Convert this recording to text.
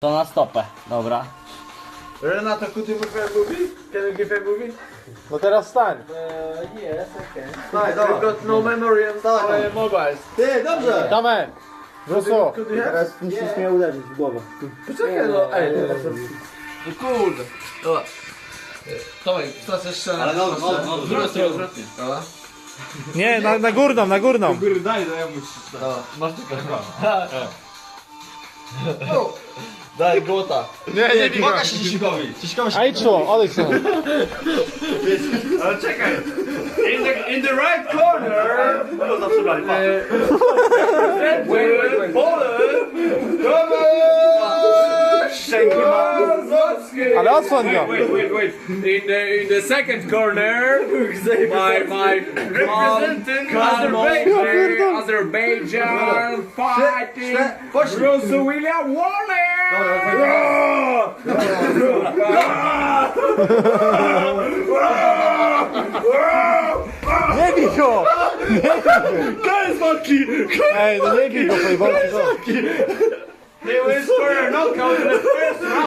To na stopę, dobra. Renato, could you give a movie? Can you give a movie? No teraz stań. Uh, yes, I can. I've dawaj. got no memory and Dawaj. uh, mobiles. Ty, dobrze! Damy. Rusu. Could you have? Teraz musisz mnie uderzyć w głowę. Poczekaj, no, ej. No kurde. Dobra. Tomek, teraz jeszcze Ale no, no, no, Odwrotnie, odwrotnie. Dobra. Nie, na, na górną, na górną. Góry daj, daj, ja muszę. Dobra, masz tylko. Daj, głota. Nie, nie, nie. Pokaż się. Ciśnikowi się A tu, odejdź stąd. Ale czekaj. In the, in the right corner. No zawsze brali, pa. Wait, wait, wait. Poland. Come on. Szczęki ma. Mazowski. Ale odsłoń go. Wait, wait, wait. In the in the second corner, my my representing Azerbaijan, uh, Azerbaijan fighting Bruce William Waller. Nie bij go! Koniec walki! Ej, no nie bij go, pojebał go. He was for a knockout in the first round.